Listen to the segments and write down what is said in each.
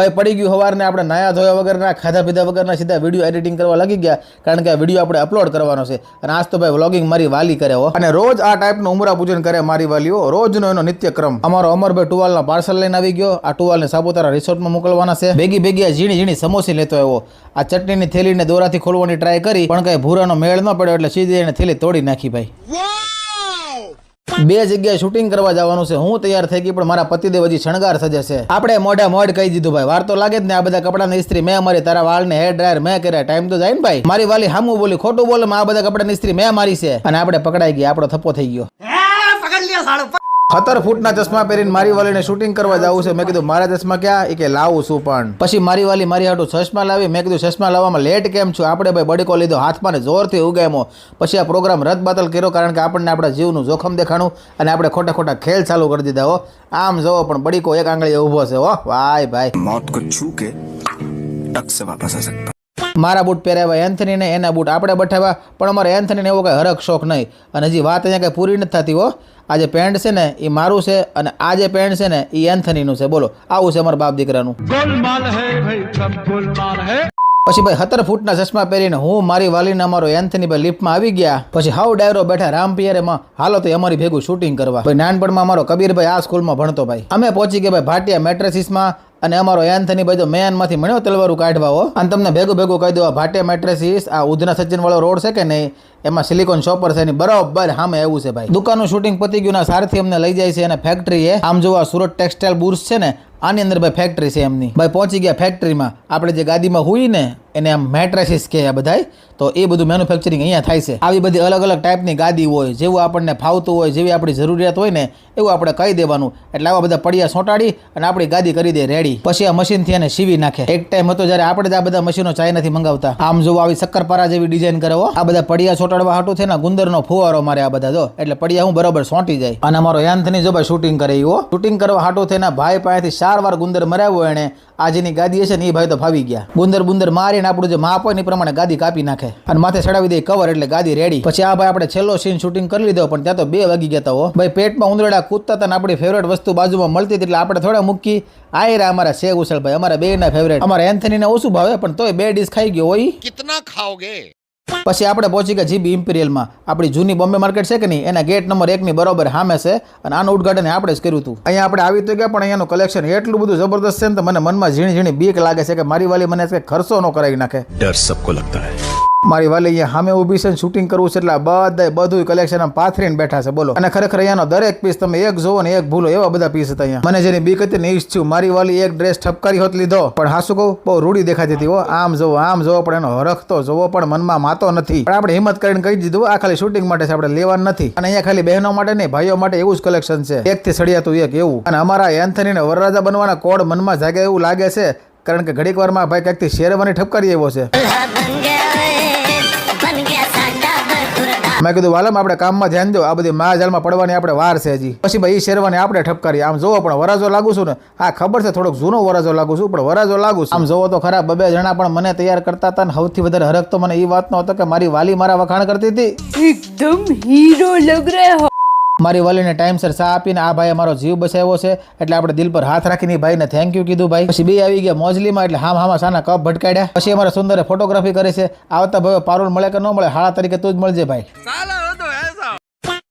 ભાઈ પડી ગયું સવારને આપણે નાયા ધોયા વગરના, ખાધા પીધા વગરના, સીધા વીડિયો એડિટિંગ કરવા લાગી ગયા, કારણ કે આ વીડિયો આપણે અપલોડ કરવાનો છે. અને આજ તો ભાઈ વ્લોગિંગ મારી વાલી કરે હો. અને રોજ આ ટાઈપનું ઉમરા પૂજન કરે મારી વાલીઓ. રોજનો એનો નિત્યક્રમ. અમારો અમરભાઈ ટુવાલનો પાર્સલ લઈને આવી ગયો. આ ટુવાલને સાપુતારા રિસોર્ટમાં મોકલવાના છે. ભેગી ભેગી આ ઝીણી ઝીણી સમોસી લેતો આવ્યો. આ ચટણીની થેલીને દોરાથી ખોલવાની ટ્રાય કરી, પણ કઈ ભૂરાનો મેળ ન પડ્યો એટલે સીધી એને થેલી તોડી નાખી ભાઈ. બે જગ્યાએ શૂટિંગ કરવા જવાનું છે. હું તૈયાર થઈ ગઈ, પણ મારા પતિદેવ હજી શણગાર સજે છે. આપણે મોઢા મોઢ કહી દીધું ભાઈ. વાર તો લાગે જ ને આ બધા કપડાની ઇસ્ત્રી મેં મારી, તારા વાળને હેર ડ્રાયર મેં કર્યા. ટાઈમ તો જાય ને ભાઈ. મારી વાલી હામું બોલી, ખોટું બોલે આ બધા કપડાની ઇસ્ત્રી મેં મારી છે. અને આપણે પકડાઈ ગયા. આપણો થપ્પો થઈ ગયો. ખતર ફૂટના ચશ્મા પહેરીને મારી વાલીને શૂટિંગ કરવા જવું છે. મેં કીધું, મારા ચશ્મા ક્યાં? એ કે, લાવું છું પણ. પછી મારી વાલી મારી હાટું ચશ્મા લાવી. મેં કીધું, ચશ્મા લાવવામાં લેટ કેમ છું? આપણે ભાઈ બડીકો લીધો હાથમાં જોરથી ઉગામ્યો પછી આ પ્રોગ્રામ રદ બાતલ કર્યો કારણ કે આપણને આપણા જીવનું જોખમ દેખાણું અને આપણે ખોટા ખોટા ખેલ ચાલુ કરી દીધા હો. આમ જોવો પણ બડીકો એક આંગળીએ ઊભો છે હો. ભાઈ ભાઈ. મોત કો કે મારા બૂટ પહેરાવ્યા એન્થનીને એના બૂટ આપણે બેઠાવ્યા પણ અમારે એન્થનીને એવો કંઈ હરખ શોખ નહીં. અને હજી વાત અહીંયા કંઈ પૂરી નથી થતી હો. આ જે પેન્ટ છે ને એ મારું છે અને આ જે પેન્ટ છે ને એ એન્થનીનું છે. બોલો આવું છે અમારા બાપ દીકરાનું. પછી ભાઈ સત્તર ફૂટના ચશ્મા પહેરીને હું મારી વાલીને અમારો એન્થની ભાઈ લિફ્ટમાં આવી ગયા. પછી હાઉ ડાયરો બેઠા રામ પિયરેમાં હાલો તો અમારી ભેગું શૂટિંગ કરવા. ભાઈ નાનપણમાં અમારો કબીરભાઈ આ સ્કૂલમાં ભણતો ભાઈ. અમે પહોંચી ગયા ભાઈ ભાટિયા મેટ્રેસીસમાં અને અમારો એન્થની ભાઈ તો મેનમાંથી મળ્યો તલવારું કાઢવા અને તમને ભેગું ભેગું કહી દો આ ભાટિયા મેટ્રેસીસ, આ ઉધના સજ્જનવાળો રોડ છે કે નહીં? એમાં સિલિકોન શોપર છે બરોબર સામે એવું છે ભાઈ. દુકાનનું શૂટિંગ પતી ગયું સારથી અમને લઈ જાય છે અને ફેક્ટરી આમ જોવા સુરત ટેક્સટાઇલ બુર્સ છે ને, આની અંદર ભાઈ ફેક્ટરી છે એમની. ભાઈ પહોંચી ગયા ફેક્ટરીમાં આપણે જે ગાદીમાં હુઈ ને, એને આમ મેટ્રેસીસ કહે આ બધાય, તો એ બધું મેન્યુફેક્ચરિંગ અહીંયા થાય છે. આવી બધી અલગ અલગ ટાઈપની ગાદી હોય, જેવું આપણને ફાવતું હોય, જેવી આપણી જરૂરિયાત હોય ને, એવું આપણે કહી દેવાનું. એટલે આવા બધા પડિયા સોંટાડી અને આપણી ગાદી કરી દે રેડી પછી આ મશીનથી એને સીવી નાખે. એક ટાઈમ હતો જ્યારે આપણે જ આ બધા મશીનો ચાઇનાથી મંગાવતા. આમ જોવો આવી શક્કરપારા જેવી ડિઝાઇન કરે આ બધા પડિયા ચોટાડવા હાટું છે ને ગુંદરનો ફુવારો મારે આ બધા જો, એટલે પડ્યા હું બરાબર સોંટી જાય. અને અમારો યાંથની જો ભાઈ શૂટિંગ કરે એવો શૂટિંગ કરવા હાટું છે ને, ભાઈ પાસેથી ચાર વાર ગુંદર મરાવ્યો એને. આજની ગાદી હશે ને એ ભાઈ તો ફાવી ગયા. ગુંદર બુંદર મારીને આપણું જે માપ હોય ને પ્રમાણે ગાદી કાપી નાખે. અને માથે ચડાવી દે કવર એટલે ગાદી રેડી પછી આ ભાઈ આપણે છેલ્લો સીન શૂટિંગ કરી લીધો, પણ ત્યાં તો બે વાગી ગયા હો. ભાઈ પેટમાં ઉંદરડા કૂદતા હતા આપણી ફેવરેટ વસ્તુ બાજુમાં મળતી એટલે આપણે થોડા મૂકી. આયરા અમારા શેખ ઉછળભાઈ અમારા બે ના ફેવરેટ અમારા એન્થની ને ઓછું ભાવે, પણ તોય બે ડીશ ખાઈ ગયો હોય. કિતના ખાઓગે પછી આપણે પહોંચી ગયા જીબી ઇમ્પિરિયલમાં. આપણી જૂની બોમ્બે માર્કેટ છે કે નહીં? એના ગેટ નંબર એકની બરાબર સામે છે અને આનું ઉદઘાટન આપણે જ કર્યું હતું. અહીંયા આપણે આવી તો ગયા, પણ અહીંયાનું કલેક્શન એટલું બધું જબરદસ્ત છે ને તો મને મનમાં ઝીણી ઝીણી બીક લાગે છે કે મારી વાલી મને ખર્ચો ન કરાવી નાખે. ડર સબકો લગતા હૈ. મારી વાલી અહીંયા સામે ઊભી છે શૂટિંગ કરવું છે એટલે બધા બધું કલેક્શન પાથરીને બેઠા છે. બોલો. અને ખરેખર અહીંયાનો દરેક પીસ તમે એક જોવો ને એક ભૂલો, એવા બધા પીસ હતા અહીંયા. મને જેની બીક હતી ને એ છું મારી વાલી એક ડ્રેસ ઠપકારી હોત લીધો. પણ હાસુ કહું? બહુ રૂડી દેખાતી હતી હો. આમ જોવો આમ જોવો પણ એનો હરખ તો જોવો પણ મનમાં માતો નથી. પણ આપણે હિંમત કરીને કહી દીધું, આ ખાલી શૂટિંગ માટે છે, આપણે લેવાનું નથી. અને અહીંયા ખાલી બહેનો માટે નહીં, ભાઈઓ માટે એવું જ કલેક્શન છે. એક થી સળિયાતું એક એવું. અને અમારા એન્થનીને વરરાજા બનવાના કોડ મનમાં જાગે એવું લાગે છે. કારણ કે ઘડીક વારમાં ભાઈ ક્યાંકથી શેરવાની ઠપકારી આવ્યો છે. મેં કીધું, વાલમ, આપણે કામમાં ધ્યાન દો. આ બધી મહાજાલમાં પડવાની આપણે વાર છે હજી. પછી ભાઈ એ શેરવાની આપણે ઠપકારી. આમ જોવો, પણ વરાજો લાગુ છું ને. આ ખબર છે, થોડોક જૂનો વરાજો લાગુ છું, પણ વરાજો લાગુ છું. આમ જોવો તો ખરાબ બબે જણા પણ મને તૈયાર કરતા હતા ને સૌથી વધારે હરખ તો મને એ વાત વાતનો હતો કે મારી વાલી મારા વખાણ કરતી હતી. એકદમ હીરો લગ રહ્યા. મારી વલીને ટાઈમસર ચા આપીને આ ભાઈ અમારો જીવ બચાવ્યો છે. એટલે આપણે દિલ પર હાથ રાખીને ભાઈને થેન્ક યુ કીધું ભાઈ. પછી બે આવી ગયા મોજલીમાં, એટલે હામ હામા સાના કપ ભટકાડ્યા. પછી અમારા સુંદરે ફોટોગ્રાફી કરે છે. આવતા ભાઈ પારુલ મળે કે ન મળે, હાળા તરીકે તું જ મળજે ભાઈ.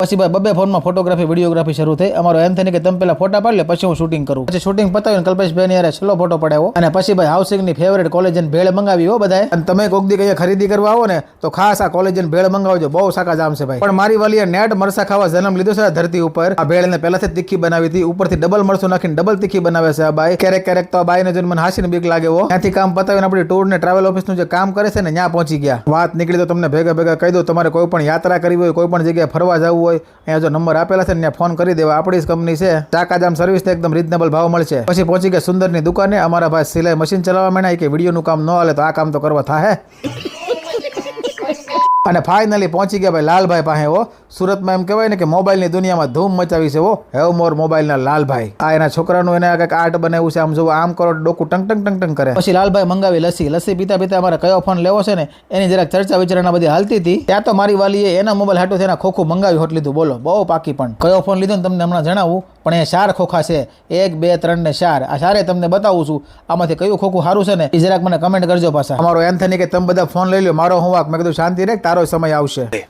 પછી ભાઈ બબે ફોનમાં ફોટોગ્રાફી વિડીયોગ્રાફી શરૂ થઈ. અમારો એમ થઈને કે તમે પેલા ફોટા પાડી લે, પછી હું શૂટિંગ કરું. પછી શૂટિંગ પતાવીને કલ્પેશભાઈ યારે છેલ્લો ફોટો પડાવ્યો. અને પછી ભાઈ હાઉસિંગની ફેવરેટ કોલેજ ભેળ મંગાવી હો બધા અને તમે કોક દી ખરીદી કરવા આવો ને, તો ખાસ આ કોલેજ ભેળ મંગાવજો. બહુ સાકા જામ છે ભાઈ. પણ મારી વાલીએ નેટ મરસા ખાવા જન્મ લીધો છે ધરતી ઉપર. આ ભેળને પહેલાથી તીખી બનાવી હતી. ઉપરથી ડબલ મરસું નાખીને ડબલ તીખી બનાવે છે આ બાઈ. ક્યારેક ક્યારેક તો આ બાઈને જોઈને મને હાસીને બીક લાગે હો. ત્યાંથી કામ પતાવીને આપણી ટૂર ને ટ્રાવેલ ઓફિસનું જે કામ કરે છે ને, ત્યાં પહોંચી ગયા. વાત નીકળી તો તમને ભેગા ભેગા કહી દો તમારે કોઈ પણ યાત્રા કરવી હોય, કોઈ પણ જગ્યાએ ફરવા જવું અહીંયા જો નંબર આપેલા છે ને ફોન કરી દેવા. આપણી જ કંપની છે. ચાકાજામ સર્વિસ એકદમ રીઝનેબલ ભાવ મળશે. પછી પહોંચી ગયા સુંદરની દુકાને. અમારા ભાઈ સિલાઈ મશીન ચલાવવા માંડ્યા. કે, વિડીયોનું કામ ન હાલે તો આ કામ તો કરવા થાય અને ફાઇનલી પહોંચી ગયા ભાઈ લાલભાઈ પાસે હો. સુરતમાં એમ કહેવાય ને કે મોબાઈલની દુનિયામાં ધૂમ મચાવી છે હો. હેવ મોર મોબાઈલના લાલભાઈ. આ એના છોકરાનું એને કંઈક આર્ટ બનાવ્યું છે. આમ જોવો આમ કરો ડોકું ટંગ ટંગ ટંગ ટંગ કરે. પછી લાલભાઈ મંગાવી લસી લસી પીતા પીતા અમારે કયો ફોન લેવો છે ને એની જરાક ચર્ચા વિચારણા બધી હાલતી હતી. ત્યાં તો મારી વાલીએ એના મોબાઈલ હાટું એના ખોખું મંગાવી હોટ લીધું. બોલો બહુ પાકી પણ. કયો ફોન લીધો ને તમને હમણાં જણાવું. પણ એ ચાર ખોખા છે. એક બે ત્રણ ને ચાર. આ ચારે તમને બતાવું છું. આમાંથી કયું ખોખું સારું છે ને એ જરાક મને કમેન્ટ કરજો પાછા. અમારો એન્થની કે તમે બધા ફોન લઈ લો મારો હું વાક? મેં કીધું શાંતિ રે તારો સમય આવશે.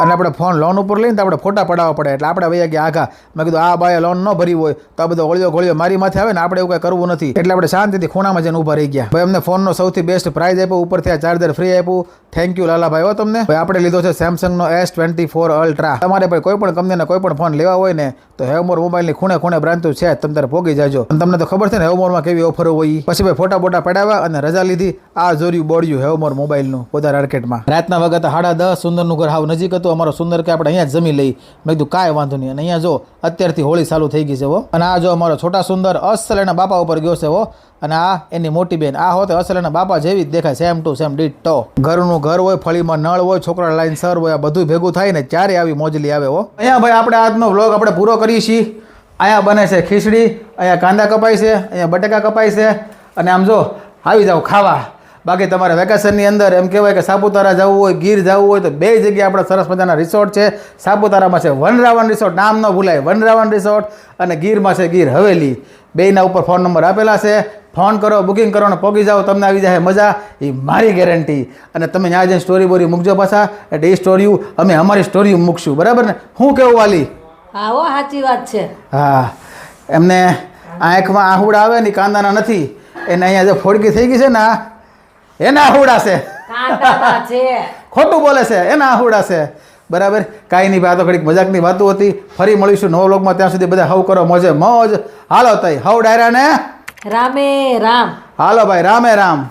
અને આપણે ફોન લોન ઉપર લઈને તો આપણે ફોટા પડાવવા પડે. એટલે આપણે વૈયા ગયા આઘા મેં કીધું, આ ભાઈ લોન ન ભરી હોય, તો આ બધો ગોળીઓ ગોળીઓ મારી માથે આવે ને આપણે એવું કંઈ કરવું નથી. એટલે આપણે શાંતિથી ખૂણામાં જઈને ઊભા રહી ગયા. ભાઈ, અમને ફોનનો સૌથી બેસ્ટ પ્રાઇઝ આપ્યો, ઉપરથી આ ચાર્જર ફ્રી આપ્યું. થેન્ક યુ લાલાભાઈ, હો તમને. ભાઈ, આપણે લીધો છે સેમસંગનો એસ ટ્વેન્ટી ફોર અલ્ટ્રા તમારે ભાઈ કોઈ પણ કંપનીના કોઈ પણ ફોન લેવા હોય ને, તો હેવમોર મોબાઈલની ખૂણે ખૂણે બ્રાન્ચો છે, તમે તારે ભોગી જાજો. તમને તો ખબર છે ને હેવમોરમાં કેવી ઓફરો હોય. પછી ભાઈ ફોટા બોટા પડાવ્યા અને રજા લીધી. આ જોર્યું હે હેવમોર મોબાઈલનું પોતા માર્કેટમાં રાતના વખત સાડા દસ સુંદરનું ઘર હાવ નજીક હતું. અમારો સુંદર કે આપણે અહીંયા જમી લઈ. મેં કીધું, કાંઈ વાંધો નહીં. અને અહીંયા જો, અત્યારથી હોળી ચાલુ થઈ ગઈ છે હો. અને આ જો અમારો છોટા સુંદર અસલ એના બાપા ઉપર ગયો છે હો. અને આ એની મોટી બેન. આ હોતે અસલ એના બાપા જેવી જ દેખાય. Same to same ditto ઘરનું ઘર હોય, ફળીમાં નળ હોય છોકરા લાઈન સર હોય, આ બધું ભેગું થાય ને ત્યારે આવી મોજલી આવે હો. અહીંયા ભાઈ આપણે આજનો વ્લોગ આપણે પૂરો કરીએ છીએ. અહીંયા બને છે ખીચડી, અહીંયા કાંદા કપાય છે, અહીંયા બટેકા કપાય છે. અને આમ જો, આવી જાઓ ખાવા. બાકી તમારે વેકેશનની અંદર એમ કહેવાય કે સાપુતારા જવું હોય ગીર જવું હોય તો બે જગ્યાએ આપણે સરસ મજાના રિસોર્ટ છે. સાપુતારામાં છે વનરાવન રિસોર્ટ નામ ન ભૂલાય વનરાવન રિસોર્ટ અને ગીરમાં છે ગીર હવેલી. બેયના ઉપર ફોન નંબર આપેલા છે. ફોન કરો બુકિંગ કરો અને પોગી જાઓ તમને આવી જાય મજા. એ મારી ગેરંટી. અને તમે ત્યાં જઈને સ્ટોરી બોરી મૂકજો પાછા. એટલે એ સ્ટોરીઓ અમે અમારી સ્ટોરીઓ મૂકશું. બરાબર ને? હું કેવું વાલી? હા સાચી વાત છે. હા. એમને આંખમાં આહુડ આવે ને કાંદાના નથી. એને અહીંયા જે ફોડકી થઈ ગઈ છે ને એના આહુડા છે. ખોટું બોલે છે એના આહુડા છે. બરાબર? કાંઈ નહીં ભાઈ તો ઘડીક મજાકની વાતો હતી. ફરી મળીશું નવો લોકમાં ત્યાં સુધી બધા હવ કરો મોજે મોજ. હાલો તઈ હવ ડાયરા ને રામે રામ. હાલો ભાઈ રામે રામ.